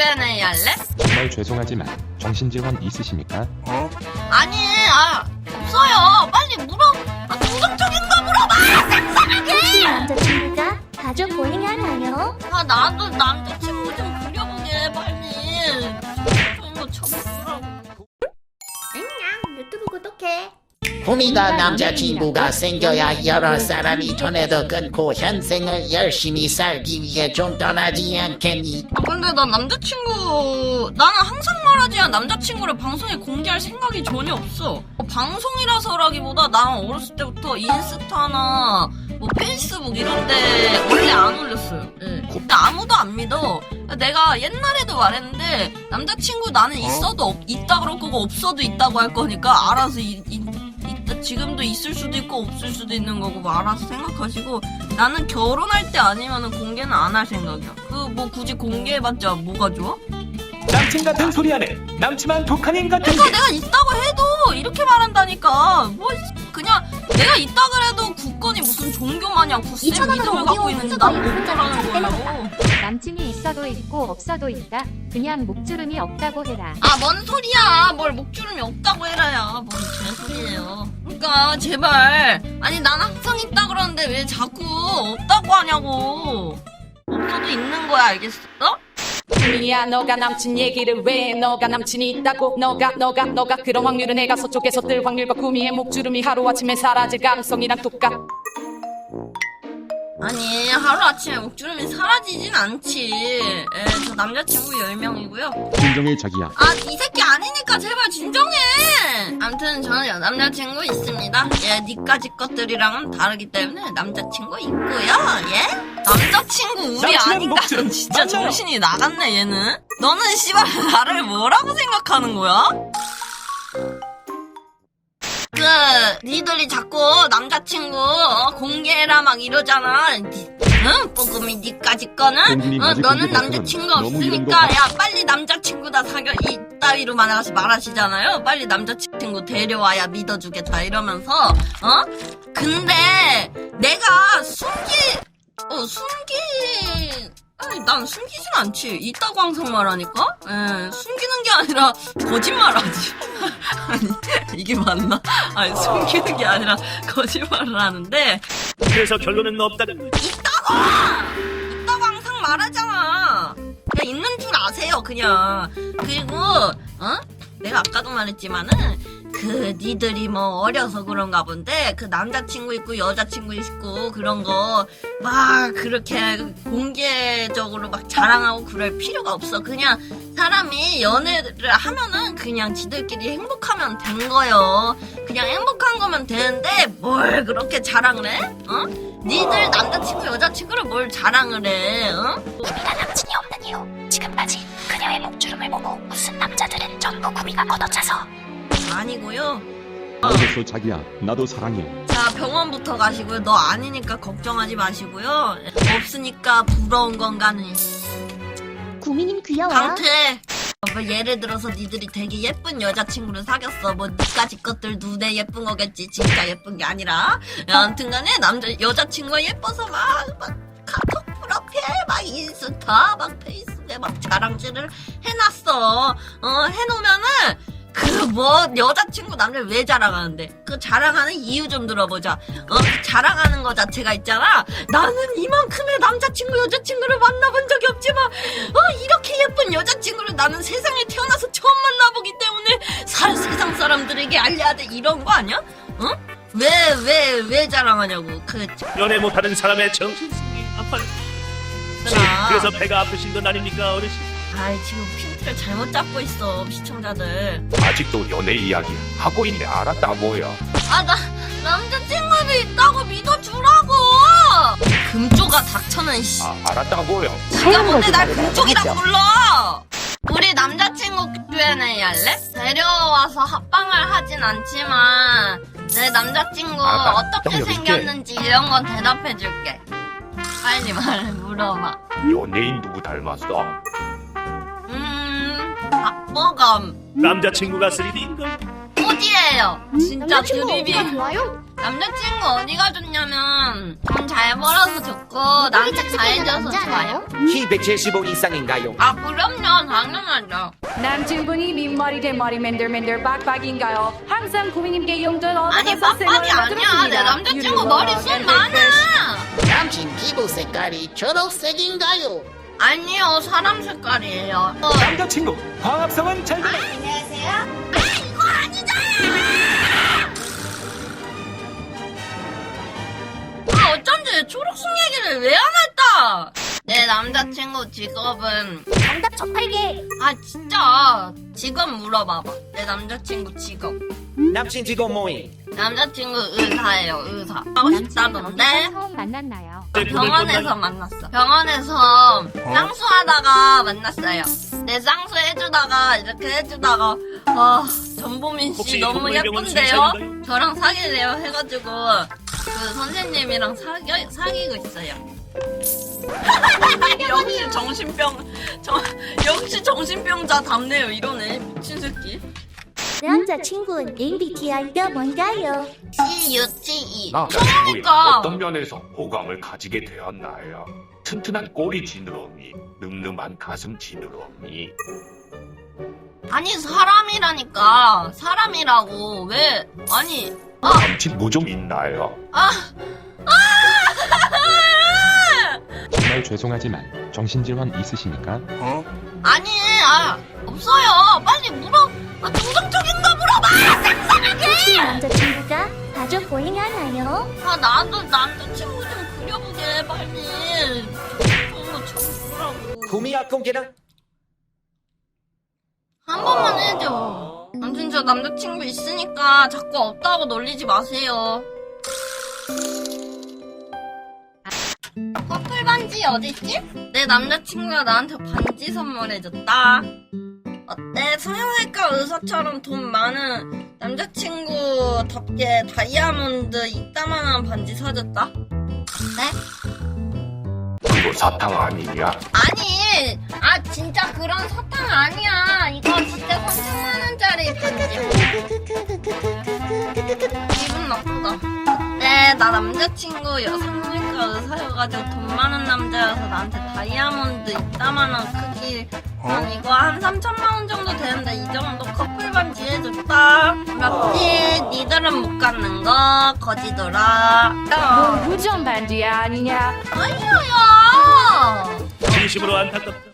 Q&A 할래? 정말 죄송하지만 정신질환 있으십니까? 아니, 아, 없어요. 빨리 물어. 아, 긍정적인 거 물어봐. 섹스하게. 남자친구가 가족 보행하나요? 아, 나도 남자 꿈이다 남자친구가 생겨야 여러 사람이 전에도 끊고 현생을 열심히 살기 위해 좀 떠나지 않겠니? 아, 근데 나 남자친구, 나는 항상 말하지만 남자친구를 방송에 공개할 생각이 전혀 없어. 뭐 방송이라서라기보다 나는 어렸을 때부터 인스타나 뭐 페이스북 이런데 원래 안 올렸어요. 예. 근데 아무도 안 믿어. 내가 옛날에도 말했는데 남자친구 나는 있어도 없, 있다 그럴 거고 없어도 있다고 할 거니까 알아서 이, 이, 지금도 있을 수도 있고 없을 수도 있는 거고 뭐 알아서 생각하시고 나는 결혼할 때 아니면은 공개는 안 할 생각이야. 그 뭐 굳이 공개해봤자 뭐가 좋아? 남친 같은 소리 하네. 남친만 독한 인 같은 그러니까 게. 내가 있다고 해도 이렇게 말한다니까 뭐 그냥 내가 있다 그래도 국건이 무슨 종교 마냥 굳세 2,000 원으로 믿음을 갖고 오디오 있는데 혼자 난 혼자 못하라는 혼자 거라고 남친이 있어도 있고 없어도 있다. 그냥 목주름이 없다고 해라. 아 뭔 소리야 뭘 목주름이 없다고 해라야 뭔 개소리예요 그러니까 제발 아니 난 항상 있다 그러는데 왜 자꾸 없다고 하냐고 없어도 있는 거야 알겠어? 야 너가 남친 얘기를 왜 해? 너가 남친이 있다고 너가 너가 너가 그런 확률은 내가 서쪽에서 뜰 확률과 구미의 목주름이 하루아침에 사라질 가능성이랑 똑같 아니 하루아침에 목주름이 사라지진 않지 에, 저 남자친구 10명이고요 진정해 자기야. 아, 이 새끼 아니니까 제발 진정해! 암튼 저는 여- 남자친구 있습니다. 예, 니까지 것들이랑은 다르기 때문에 남자친구 있고요. 예? 남자친구 우리 남친은 목줄. 진짜? 정신이 나갔네, 얘는. 너는 씨발 나를 뭐라고 생각하는 거야? 그, 니들이 자꾸 남자친구 어, 공개해라 막 이러잖아. 니, 응? 뽀금이 니까지 거는? 어, 아직 너는 남자친구 너무 없으니까 거야 빨리 남자친구다 사겨 이 따위로 말하시, 말하시잖아요 빨리 남자친구 데려와야 믿어주겠다 이러면서 어? 근데 내가 숨기 어 숨기 아니 난 숨기진 않지 있다고 항상 말하니까 예 숨기는 게 아니라 거짓말하지 아니 이게 맞나 아니 숨기는 게 아니라 거짓말을 하는데 그래서 결론은 없다는 거지. 있다고 항상 말하잖아. 그냥 있는 줄 아세요, 그냥. 그리고, 어? 내가 아까도 말했지만은, 그, 니들이 뭐 어려서 그런가 본데, 그 남자친구 있고 여자친구 있고 그런 거, 막 그렇게 공개적으로 막 자랑하고 그럴 필요가 없어. 그냥 사람이 연애를 하면은 그냥 지들끼리 행복하면 된 거요. 그냥 행복한 거면 되는데, 뭘 그렇게 자랑을 해? 어? 니들 남자친구 여자친구를 뭘 자랑을 해 어? 구미가 남친이 없는 이유 지금까지 그녀의 목주름을 보고 무슨 남자들은 전부 구미가 걷어차서. 아니고요. 알겠어 자기야. 나도 사랑해. 자 병원부터 가시고요. 너 아니니까 걱정하지 마시고요. 없으니까 부러운 건가는. 구미님 귀여워 강태 뭐 예를 들어서 니들이 되게 예쁜 여자친구를 사귀었어. 뭐 니까지 것들 눈에 예쁜 거겠지. 진짜 예쁜 게 아니라. 아무튼간에 남자 여자친구가 예뻐서 막, 막 카톡 프로필 막 인스타 막 페이스 북에 막 자랑질을 해놨어? 어 해놓으면은 그뭐 여자친구 남자 왜 자랑하는데? 그 자랑하는 이유 좀 들어보자. 어 자랑하는 거 자체가 있잖아. 나는 이만큼의 남자친구 여자친구를 만나본 적이 없지만 어 이렇게 예쁜 여자친구를 나는 세상에 태어나서 처음 만나보기 때문에 사, 세상 사람들에게 알려야 돼. 이런 거 아니야? 어? 왜 왜 왜 자랑하냐고. 그 연애 못하는 사람의 정신승리. 아파요. 얘들아. 그래서 배가 아프신 건 아닙니까 어르신? 아이 지금 핀트를 잘못 잡고 있어 시청자들 아직도 연애 이야기 하고 있네 알았다 뭐야 아 나 남자친구도 있다고 믿어주라고 금조가 닥쳐는 씨 아 알았다고요 네가 뭔데 날 금쪽이라 불러 우리 남자친구 Q&A 할래? 데려와서 합방을 하진 않지만 내 남자친구 알았다. 어떻게 형, 여기 있게. 생겼는지 이런 건 대답해줄게 빨리 말해 물어봐 연예인 누구 닮았어? 음 박보검 남자친구가 3D인 걸. 어 찐이에요. 진짜 드립이. 좋아요? 남자친구 어디가 좋냐면 돈 잘 벌어서 좋고 나한테 잘해줘서 좋아요. 키 175 이상인가요? 아 그럼요 당연하죠. 남친분이 민머리 대머리 맨들맨들 빡빡인가요? 항상 고객님께 용돈 아니 얻어서 빡빡이 아니야 내 남자친구 머리숱 많아. 남친 피부 색깔이 초록색인가요? 아니요 사람 색깔이에요. 어, 남자친구 화합성은 잘 되네 이거 아니잖아. 아 어쩐지 초록색 얘기를 왜 안 했다. 내 남자친구 직업은 정답 첫팔게. 아 진짜 직업 물어봐봐. 내 남자친구 직업. 남친 직업 모임 남자친구 의사예요 의사. 하고 싶다던데. 처음 만났나요? 병원에서 만났어. 병원에서 쌍수하다가 만났어요. 내 쌍수 해주다가 이렇게 해주다가 아 전보민 씨 혹시 너무 동물병원 예쁜데요? 저랑 사귈래요? 해가지고 그 선생님이랑 사겨, 사귀고 있어요. 역시 정신병 정, 역시 정신병자 답네요 이러네 미친 새끼. 내 남자친구는 MBTI가 뭔가요? C-U-T-E 나 그러니까. 어떤 면에서 호감을 가지게 되었나요? 튼튼한 꼬리 지느러미, 늠름한 가슴 지느러미. 아니 사람이라니까 사람이라고 왜 아니 남친 무좀 있나요? 아 정말 죄송하지만 정신질환 있으십니까? 아니 아 없어요 빨리 물어 아, 긍정 자주 보행하나요? 아 나도 남자친구 좀 그려보게 빨리. 너무 쳐보라고. 구미야 꿈기는 한 번만 해줘. 아무튼 저 남자친구 있으니까 자꾸 없다고 놀리지 마세요. 커플 반지 어딨지? 내 남자친구가 나한테 반지 선물해줬다. 어때? 성형외과 의사처럼 돈 많은 남자친구답게 다이아몬드 이따만한 반지 사줬다 네? 그거 사탕 아니냐? 아니, 아 진짜 그런 사탕 아니야. 이거 진짜 3천만 원짜리 반지야. 기분 나쁘다. 그때 나 남자친구 여성외과 의사여가지고 돈 많은 남자여서 나한테 다이아몬드 이따만한 크기 난 이거 한 3천만 원 못 갖는 거 거지더라. 너 무전 반지 아니냐? 아니야. 진심으로 안타깝다